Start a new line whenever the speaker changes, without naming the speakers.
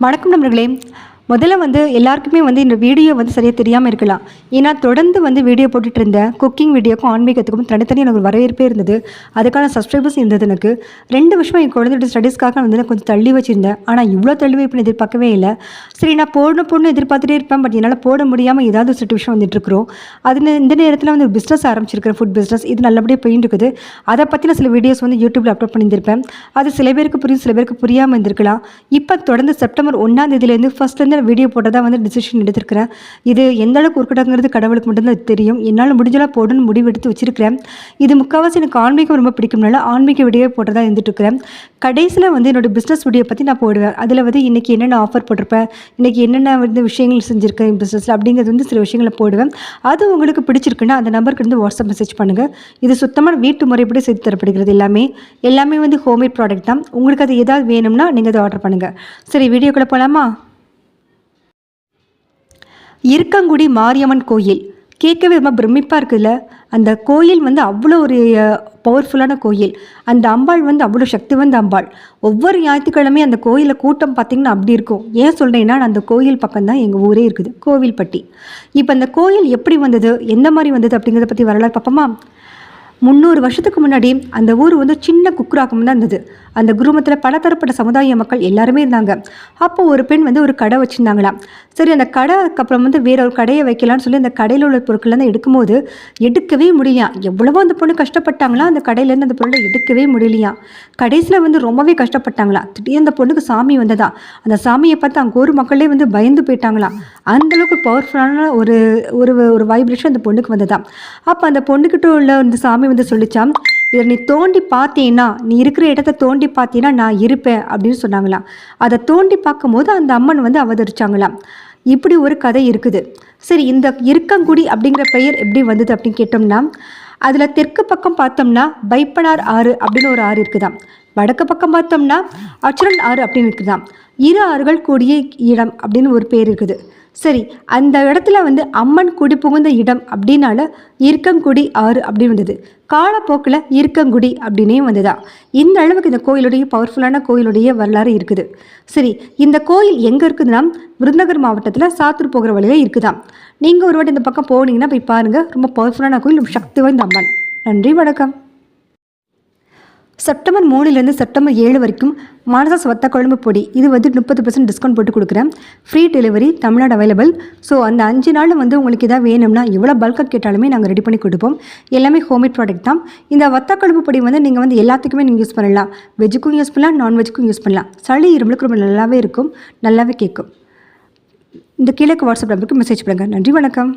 வணக்கம் நண்பர்களே. முதல்ல வந்து எல்லாருக்குமே வந்து இந்த வீடியோ வந்து சரியாக தெரியாமல் இருக்கலாம். ஏன்னா தொடர்ந்து வந்து வீடியோ போட்டுட்டு இருந்தேன் குக்கிங் வீடியோக்கும் ஆன்மீகத்துக்கும் தனித்தனி எனக்கு ஒரு வரவேற்பே இருந்தது. அதுக்கான சப்ஸ்கிரைபர்ஸ் இருந்தது எனக்கு. ரெண்டு வருஷமாக என் குழந்தையோட ஸ்டடீஸ்க்காக வந்து நான் கொஞ்சம் தள்ளி வச்சுருந்தேன். ஆனால் இவ்வளோ தள்ளி வைப்புன்னு எதிர்பார்க்கவே இல்லை. சரி நான் போடணும் போடணும் எதிர்பார்த்துட்டே இருப்பேன். பட் என்னால் போட முடியாமல் ஏதாவது ஒரு சுச்சுவேஷன் வந்துட்டு இருக்கிறோம். அது இந்த நேரத்தில் வந்து பிஸ்னஸ் ஆரம்பிச்சிருக்கிறேன் ஃபுட் பிஸ்னஸ் இது நல்லபடியாக போயின்னு இருக்குது. அதை பற்றின சில வீடியோஸ் வந்து யூடியூப்பில் அப்லோட் பண்ணியிருந்திருப்பேன். அது சில பேருக்கு புரியும் சில பேருக்கு புரியாமல் இருந்திருக்கலாம். இப்போ தொடர்ந்து செப்டம்பர் ஒன்றாம் தேதியிலேருந்து ஃபஸ்ட்லேருந்து நான் வீடியோ போட்டதாக வந்து டிசிஷன் எடுத்திருக்கிறேன். இது எந்த அளவுக்கு உருக்கடங்கிறது கடவுளுக்கு மட்டும்தான் தெரியும். என்னால் முடிஞ்சளவு போடணும்னு முடிவு எடுத்து வச்சிருக்கிறேன். இது முக்கால்வாசி எனக்கு ஆன்மீகம் ரொம்ப பிடிக்கும்னால ஆன்மீக வீடியோ போட்டதாக இருந்துட்டுருக்கிறேன். கடைசியில் வந்து என்னோட பிஸ்னஸ் வீடியோ பற்றி நான் போடுவேன். அதில் வந்து இன்றைக்கி என்னென்ன ஆஃபர் போட்டிருப்பேன்? இன்றைக்கி என்னென்ன வந்து விஷயங்கள் செஞ்சுருக்கேன் பிஸ்னஸில் அப்படிங்கிறது வந்து சில விஷயங்களை போடுவேன். அது உங்களுக்கு பிடிச்சிருக்குன்னா அந்த நம்பருக்கு வந்து வாட்ஸ்அப் மெசேஜ் பண்ணுங்கள் இது சுத்தமான வீட்டு முறைப்படி செய்து தரப்படுகிறது எல்லாமே. எல்லாமே வந்து ஹோம்மேட் ப்ராடக்ட் தான். உங்களுக்கு அது ஏதாவது வேணும்னா நீங்கள் அதை ஆர்டர் பண்ணுங்கள் சரி வீடியோக்குள்ளே போகலாமா இருக்கங்குடி மாரியம்மன் கோயில். கேட்கவே ரொம்ப பிரமிப்பாக இருக்குல்ல? அந்த கோயில் வந்து அவ்வளோ ஒரு பவர்ஃபுல்லான கோயில். அந்த அம்பாள் வந்து அவ்வளோ சக்தி வந்த அம்பாள். ஒவ்வொரு ஞாயிற்றுக்கிழமை அந்த கோயிலில் கூட்டம் பார்த்திங்கன்னா அப்படி இருக்கும். ஏன் சொல்கிறேன்னா அந்த கோயில் பக்கம் தான் எங்கள் ஊரே இருக்குது கோவில்பட்டி. இப்போ அந்த கோயில் எப்படி வந்தது? எந்த மாதிரி வந்தது அப்படிங்கிறத பற்றி வரலாறு பார்ப்போமா? முந்நூறு வருஷத்துக்கு முன்னாடி அந்த ஊர் வந்து சின்ன குக்குராக்கம் தான் இருந்தது. அந்த குருமத்தில் பலதரப்பட்ட சமுதாய மக்கள் எல்லாருமே இருந்தாங்க. அப்போ ஒரு பெண் வந்து ஒரு கடை வச்சுருந்தாங்களாம். சரி அந்த கடைக்கு அப்புறம் வந்து வேற ஒரு கடையை வைக்கலாம்னு சொல்லி அந்த கடையில் உள்ள பொருட்கள்லாம் எடுக்கும்போது எடுக்கவே முடியலையாம் எவ்வளவோ அந்த பொண்ணு கஷ்டப்பட்டாங்களா? அந்த கடையிலேருந்து அந்த பொருளை எடுக்கவே முடியலையாம் கடைசியில் வந்து ரொம்பவே கஷ்டப்பட்டாங்களா? திடீர்னு அந்த பொண்ணுக்கு சாமி வந்ததா? அந்த சாமியை பார்த்து அங்கே ஒரு மக்களே வந்து பயந்து போயிட்டாங்களாம். அந்தளவுக்கு பவர்ஃபுல்லான ஒரு ஒரு ஒரு வைப்ரேஷன் அந்த பொண்ணுக்கு வந்ததா அப்போ அந்த பொண்ணுக்கிட்ட உள்ள அந்த சாமி வந்து சொல்லிச்சாம் இதை நீ தோண்டி பார்த்தீங்கன்னா நீ இருக்கிற இடத்த தோண்டி பார்த்தீங்கன்னா நான் இருப்பேன் அப்படின்னு சொன்னாங்களாம். அதை தோண்டி பார்க்கும்போது அந்த அம்மன் வந்து அவதரிச்சாங்களாம். இப்படி ஒரு கதை இருக்குது. சரி இந்த இருக்கங்குடி அப்படிங்கிற பெயர் எப்படி வந்தது அப்படின்னு கேட்டோம்னா அதில் தெற்கு பக்கம் பார்த்தோம்னா பைப்பனார் ஆறு அப்படின்னு ஒரு ஆறு இருக்குதாம். வடக்கு பக்கம் பார்த்தோம்னா அச்சுரன் ஆறு அப்படின்னு இருக்குதாம். இரு ஆறுகள் கூடிய இடம் அப்படின்னு ஒரு பேர் இருக்குது. சரி அந்த இடத்துல வந்து அம்மன் குடி புகுந்த இடம் அப்படின்னால இருக்கங்குடி ஆறு அப்படின்னு வந்தது. காலப்போக்கில் இருக்கங்குடி அப்படின்னே வந்ததா? இந்த அளவுக்கு இந்த கோயிலுடைய பவர்ஃபுல்லான கோயிலுடைய வரலாறு இருக்குது. சரி இந்த கோயில் எங்கே இருக்குதுன்னா விருதுநகர் மாவட்டத்தில் சாத்தூர் போகிற வழியில் இருக்குதான் நீங்கள் ஒரு வாட்டி இந்த பக்கம் போனீங்கன்னா போய் பாருங்கள் ரொம்ப பவர்ஃபுல்லான கோயில் ரொம்ப சக்தி வாய்ந்த அம்மன். நன்றி வணக்கம். செப்டம்பர் மூணுலேருந்து செப்டம்பர் ஏழு வரைக்கும் மானசாஸ் வத்த குழம்பு பொடி இது வந்து முப்பது பர்சன்ட் டிஸ்கவுண்ட் போட்டு கொடுக்குறேன். Free delivery Tamil Nadu available so அந்த அஞ்சு நாளில் வந்து உங்களுக்கு எதாவது வேணும்னா எவ்வளோ பல்காக கேட்டாலுமே நாங்கள் ரெடி பண்ணி கொடுப்போம். எல்லாமே ஹோம்மேட் ப்ராடக்ட் தான். இந்த வத்த குழம்பு பொடி வந்து நீங்கள் வந்து எல்லாத்துக்குமே நீங்கள் யூஸ் பண்ணலாம். வெஜ்ஜுக்கும் யூஸ் பண்ணலாம் நான்வெஜ்ஜுக்கும் யூஸ் பண்ணலாம். சளி இருமலுக்கு ரொம்ப நல்லாவே இருக்கும். நல்லாவே கேட்கும். இந்த கிழக்கு வாட்ஸ்அப் நம்பருக்கு மெசேஜ் பண்ணுங்கள் நன்றி வணக்கம்.